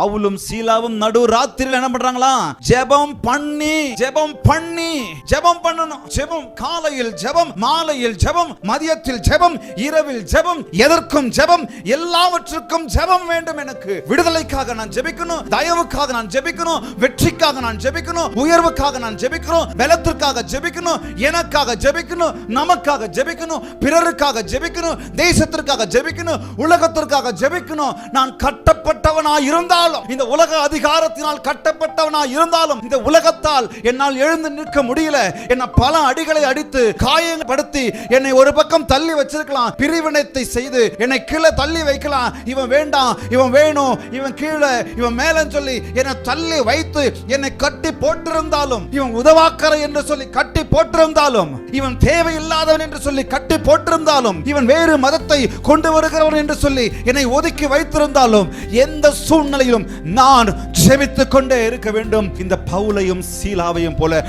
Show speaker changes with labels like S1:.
S1: பவுலும் சீலாவும் நடு ராத்திரியில் என்ன பண்றாங்களா? ஜெபம் பண்ணி ஜெபம் பண்ணி ஜெபம் பண்ணணும். ஜெபம் காலையில் ஜெபம் மாலையில் ஜெபம் மதியத்தில் ஜெபம் இரவில் ஜெபம் எதற்கும் ஜெபம் எல்லாவற்றுக்கும் ஜெபம் வேண்டும் எனக்கு. விடுதலைக்காக நான் ஜெபிக்கணும் தயவுக்காக நான் ஜெபிக்கணும் வெற்றிக்காக நான் ஜெபிக்கணும் உயர்வுக்காக நான் ஜெபிக்கணும் பலத்திற்காக ஜெபிக்கணும் எனக்காக ஜெபிக்கணும் நமக்காக ஜெபிக்கணும் பிறருக்காக ஜெபிக்கணும் தேசத்திற்காக ஜெபிக்கணும் உலகத்திற்காக ஜெபிக்கணும். நான் கட்டப்பட்டவனா இருந்தாலும் இந்த உலக அதிகாரத்தினால் கட்டப்பட்டவனா இருந்தாலும் இந்த உலகத்தால் என்னால் எழுந்து நிற்க முடியல. என்ன பல அடிகளை அடித்து காயப்படுத்தி என்னை ஒரு பக்கம் தள்ளி வச்சிருக்கலாம். பிரிவினத்தை செய்து என்னை கீழே தள்ளி வைக்கலாம். இவன் வேண்டாம் இவன் வேணும் இவன் கீழே இவன் மேலன்னு சொல்லி என்னை தள்ளி வைத்து என்னை கட்டி போட்டிருந்தாலும் இவன் உதவாக்கரை என்று சொல்லி கட்டி போட்டிருந்தாலும் இவன் தேவையில்லாதவன் என்று சொல்லி கட்டி போட்டிருந்தாலும் இவன் வேறு மதத்தை கொண்டு வருகிறவன் என்று சொல்லி என்னை ஒதுக்கி வைத்திருந்தாலும் எந்த சூழ்நிலையிலும் நான் ஜெபித்துக் கொண்டே இருக்க வேண்டும். இந்த பவுலையும் சீலாவையும் போல